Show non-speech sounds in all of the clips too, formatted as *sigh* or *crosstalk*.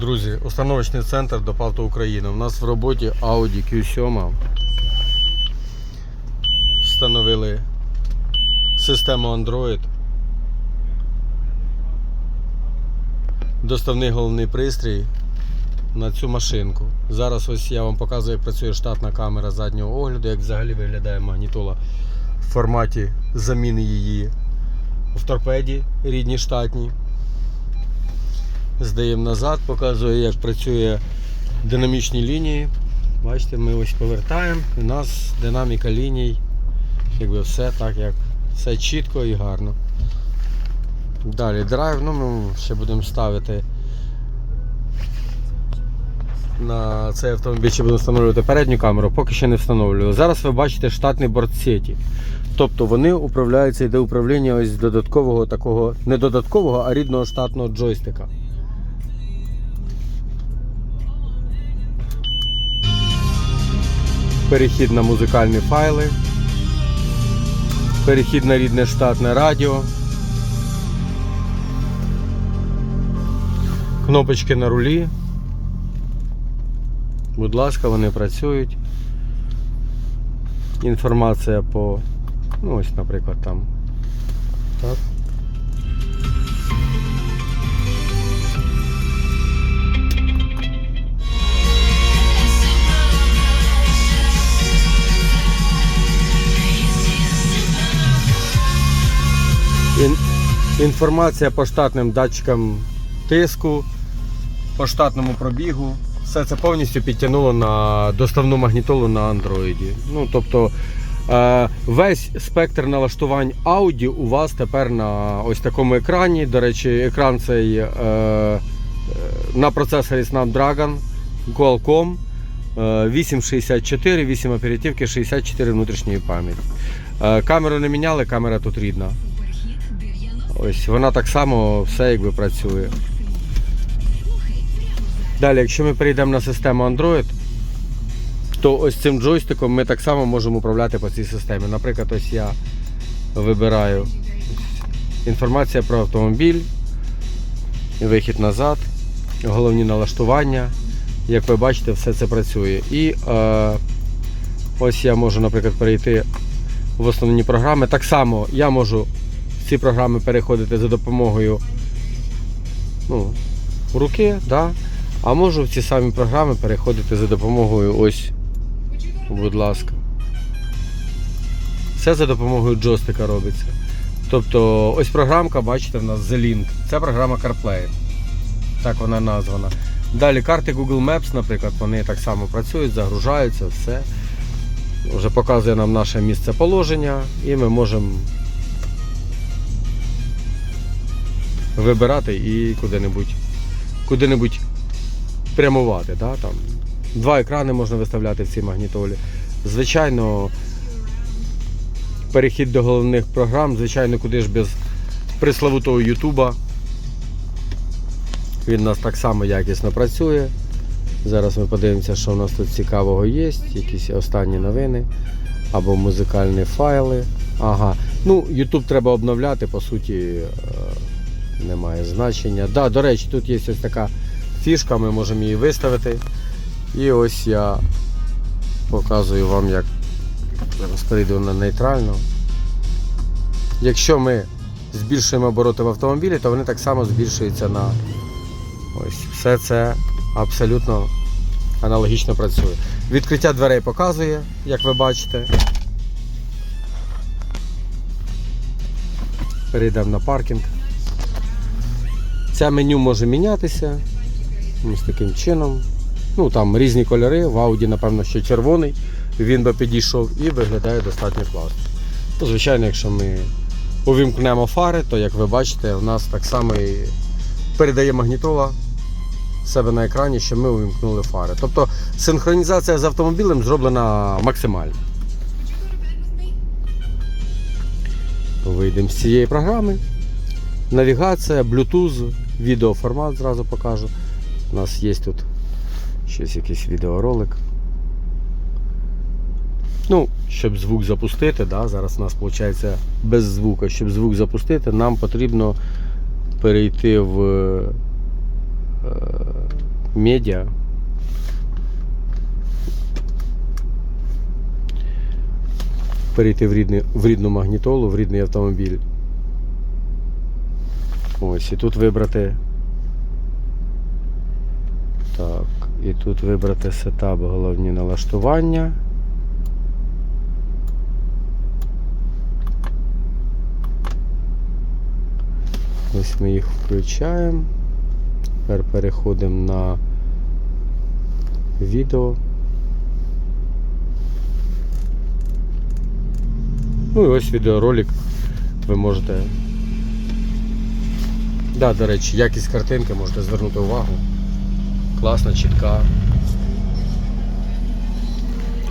Друзі, установочний центр до Павто України. У нас в роботі Audi Q7. Встановили систему Android. Доставний головний пристрій на цю машинку. Зараз ось я вам показую, як працює штатна камера заднього огляду, як взагалі виглядає магнітола в форматі заміни її в торпеді рідній штатній. Здаємо назад, показує, як працює динамічні лінії. Бачите, ми ось повертаємо, у нас динаміка ліній, якби все так, як все чітко і гарно. Далі драйв, ну ми ще будемо ставити на цей автомобіль ще будемо встановлювати передню камеру, поки ще не встановлюю. Зараз ви бачите штатний борт сеті. Тобто вони управляються, йде управління ось додаткового такого, не додаткового, а рідного штатного джойстика. Перехід на музикальні файли. Перехід на рідне штатне радіо. Кнопочки на рулі. Будь ласка, вони працюють. Інформація по, ну ось, наприклад, там. Так. Інформація по штатним датчикам тиску, по штатному пробігу. Все це повністю підтягнуло на доставну магнітолу на андроїді. Ну, тобто е, весь спектр налаштувань Audi у вас тепер на ось такому екрані. До речі, екран цей е, е, на процесорі Snapdragon Qualcomm. е, 864, 8 оперативки, 64 внутрішньої пам'яті. Камеру не міняли, камера тут рідна. Ось вона так само все якби працює. Далі, якщо ми перейдемо на систему Android, то ось цим джойстиком ми так само можемо управляти по цій системі. Наприклад, ось я вибираю інформація про автомобіль, вихід назад, головні налаштування. Як ви бачите, все це працює. І е, ось я можу, наприклад, перейти в основні програми. Так само я можу ці програми переходити за допомогою ну, руки, да? а можу в ці самі програми переходити за допомогою ось, будь ласка. Все за допомогою джойстика робиться. Тобто ось програмка, бачите, в нас The Link. Це програма CarPlay. Так вона названа. Далі карти Google Maps, наприклад, вони так само працюють, загружаються, все. Вже показує нам наше місце положення і ми можемо вибирати і куди-небудь куди-небудь прямувати. Да? Там. Два екрани можна виставляти в цій магнітолі. Звичайно, перехід до головних програм, звичайно, куди ж без приславутого Ютуба. Він у нас так само якісно працює. Зараз ми подивимося, що у нас тут цікавого є, якісь останні новини або музикальні файли. Ага. Ну, YouTube треба обновляти, по суті, е, немає значення. Да, до речі, тут є ось така фішка, ми можемо її виставити. І ось я показую вам, як зараз перейду на нейтрально. Якщо ми збільшуємо обороти в автомобілі, то вони так само збільшуються на ось все це абсолютно аналогічно працює. Відкриття дверей показує, як ви бачите. Перейдемо на паркінг. Це меню може мінятися ось таким чином. Ну там різні кольори, в Audi, напевно, ще червоний, він би підійшов і виглядає достатньо класно. Ну, звичайно, якщо ми увімкнемо фари, то як ви бачите, у нас так само і передає магнітола себе на екрані, що ми увімкнули фари. Тобто синхронізація з автомобілем зроблена максимально. Вийдемо з цієї програми. Навігація, Bluetooth, відеоформат зразу покажу. У нас є тут щось якийсь відеоролик. Ну, щоб звук запустити, да, зараз у нас виходить без звука. Щоб звук запустити, нам потрібно перейти в е, медіа. Перейти в, рідний, в рідну магнітолу, в рідний автомобіль. Ось, і тут вибрати. Так, і тут вибрати сетап, головні налаштування. Ось ми їх включаємо. Тепер переходимо на відео. Ну і ось відеоролик ви можете. Да, до речі, якість картинки можете звернути увагу. Класна, чітка.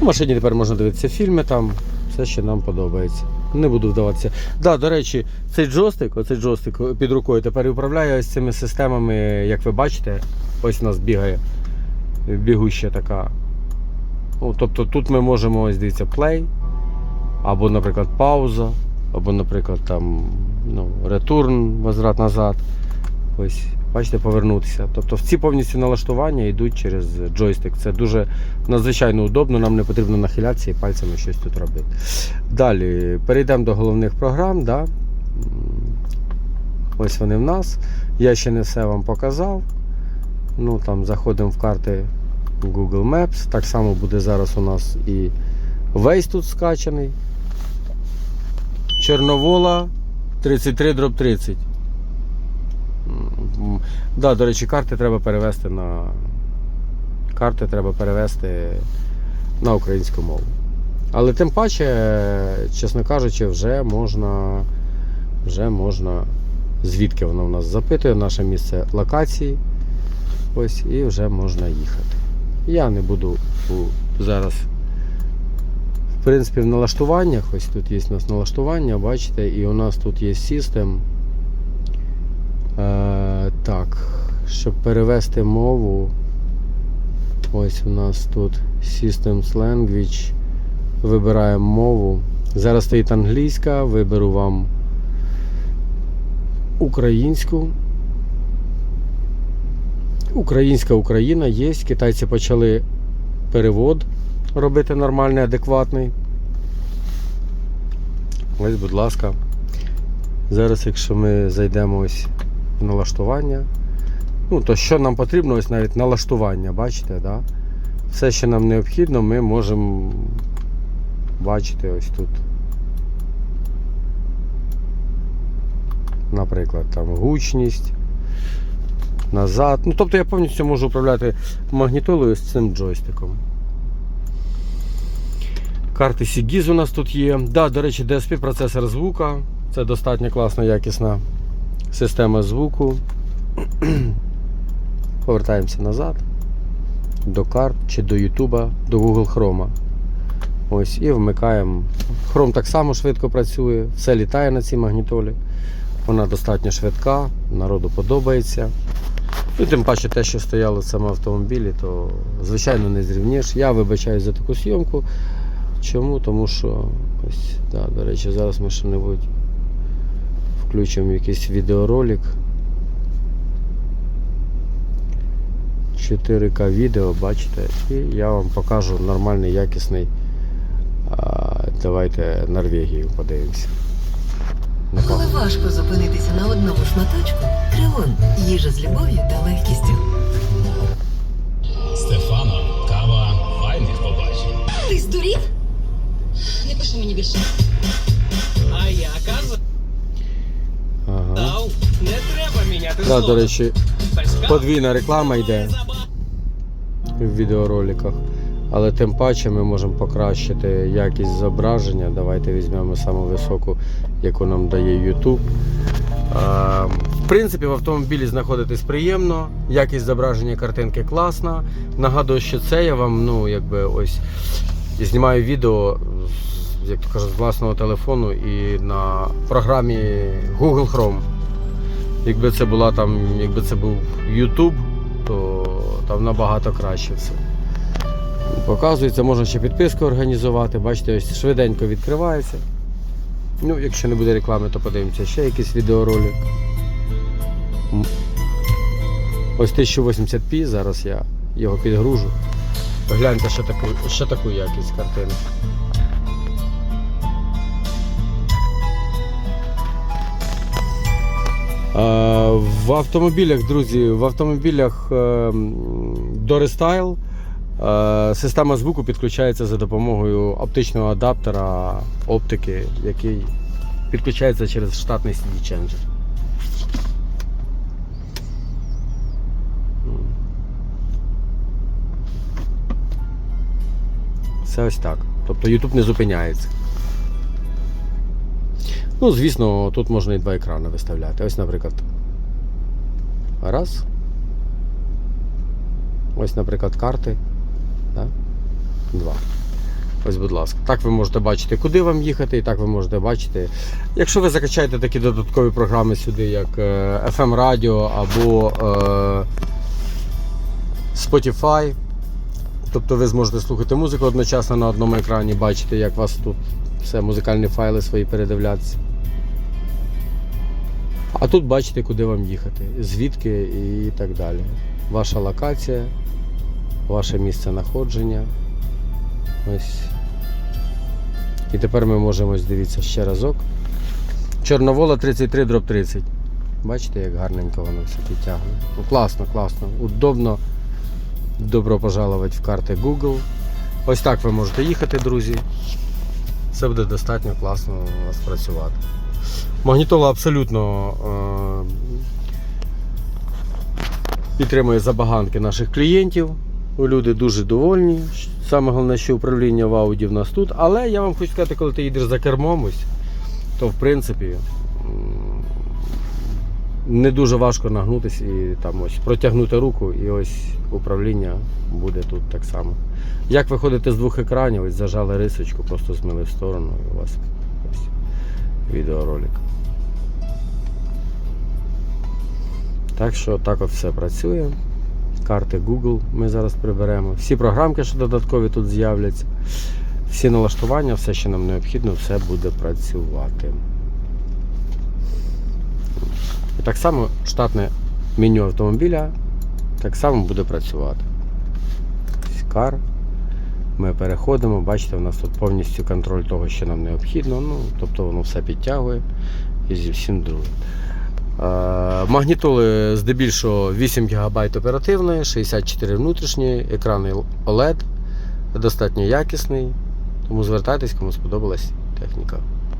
В машині тепер можна дивитися фільми там, все ще нам подобається. Не буду вдаватися. Да, до речі, цей джойстик, оцей джойстик під рукою тепер управляє ось цими системами, як ви бачите, ось у нас бігає бігуща така. Ну, тобто тут ми можемо ось дивіться play, або, наприклад, пауза, або, наприклад, там ну, ретурн, возврат назад. Ось, бачите, повернутися. Тобто ці повністю налаштування йдуть через джойстик. Це дуже надзвичайно удобно, нам не потрібно нахилятися і пальцями щось тут робити. Далі перейдемо до головних програм. Да? Ось вони в нас. Я ще не все вам показав. Ну, там Заходимо в карти Google Maps. Так само буде зараз у нас і Waze тут скачаний. Чорновола 33 дроб 30. Да, до речі, карти треба перевести на. Карти треба перевести на українську мову. Але тим паче, чесно кажучи, вже можна, вже можна, звідки воно в нас запитує, наше місце локації. Ось, і вже можна їхати. Я не буду зараз. В принципі, в налаштуваннях, ось тут є у нас налаштування, бачите, і у нас тут є систем. Е, так, щоб перевести мову, ось у нас тут Systems Language. Вибираємо мову. Зараз стоїть англійська, виберу вам українську. Українська Україна є. Китайці почали перевод робити нормальний, адекватний. Ось, будь ласка. Зараз, якщо ми зайдемо ось в налаштування, ну, то що нам потрібно, ось навіть налаштування, бачите, да? все, що нам необхідно, ми можемо бачити ось тут. Наприклад, там гучність, назад. Ну, тобто я повністю можу управляти магнітолою з цим джойстиком. Карти Сігіз у нас тут є. Да, до речі, DSP процесор звука. Це достатньо класна, якісна система звуку. *clears throat* Повертаємося назад до карт чи до Ютуба, до Google Chrome. Ось і вмикаємо. Chrome так само швидко працює, все літає на цій магнітолі. Вона достатньо швидка, народу подобається. Ну, тим паче те, що стояло в цьому автомобілі, то звичайно не зрівніш. Я вибачаю за таку зйомку. Чому? Тому що ось, да, до речі, зараз ми що-небудь включимо якийсь відеоролик. 4К відео, бачите, і я вам покажу нормальний, якісний. Давайте Норвегію подивимося. Коли важко зупинитися на одному шматочку, Крилон їжа з любов'ю та легкістю. Пиши мені більше. А я казав, Ага. не треба міняти Да, до слово. речі, подвійна реклама йде в відеороликах. Але тим паче ми можемо покращити якість зображення. Давайте візьмемо саму високу, яку нам дає YouTube. А, В принципі, в автомобілі знаходитись приємно, якість зображення картинки класна. Нагадую, що це я вам, ну, якби ось знімаю відео, як то кажуть, з власного телефону і на програмі Google Chrome. Якби це була там, якби це був YouTube, то там набагато краще все. Показується, можна ще підписку організувати. Бачите, ось швиденько відкривається. Ну, якщо не буде реклами, то подивимося ще якийсь відеоролик. Ось 1080p, зараз я його підгружу. Гляньте, що таку, що таку якість картини. В автомобілях, друзі, в автомобілях е, м, до Restyle е, система звуку підключається за допомогою оптичного адаптера оптики, який підключається через штатний CD Changer. Це ось так. Тобто YouTube не зупиняється. Ну, звісно, тут можна і два екрани виставляти. Ось, наприклад. Раз. Ось, наприклад, карти. Да? Два. Ось, будь ласка. Так ви можете бачити, куди вам їхати, і так ви можете бачити. Якщо ви закачаєте такі додаткові програми сюди, як е, FM Радіо або е, Spotify, тобто ви зможете слухати музику одночасно на одному екрані, бачити, як вас тут все, музикальні файли свої передивлятися. А тут бачите, куди вам їхати, звідки і так далі. Ваша локація, ваше місце знаходження. Ось. І тепер ми можемо ось дивіться ще разок. Чорновола 33 дроб 30. Бачите, як гарненько воно все підтягує. Ну, класно, класно. Удобно. Добро пожаловать в карти Google. Ось так ви можете їхати, друзі. Це буде достатньо класно у вас працювати. Магнітола абсолютно е, підтримує забаганки наших клієнтів. Люди дуже довольні. Саме головне, що управління в ауді в нас тут. Але я вам хочу сказати, коли ти їдеш за кермом, ось, то в принципі не дуже важко нагнутися і там ось протягнути руку, і ось управління буде тут так само. Як ви ходите з двох екранів, ось зажали рисочку, просто змили в сторону і у вас ось відеоролик. Так що так от все працює. Карти Google ми зараз приберемо. Всі програмки, що додаткові тут з'являться. Всі налаштування, все, що нам необхідно, все буде працювати. І так само штатне меню автомобіля так само буде працювати. Кар. Ми переходимо, бачите, у нас тут повністю контроль того, що нам необхідно. Ну, тобто воно все підтягує і зі всім другим. Е, Магнітоли здебільшого 8 ГБ оперативної, 64 внутрішні, екрани OLED, достатньо якісний. Тому звертайтесь, кому сподобалась техніка.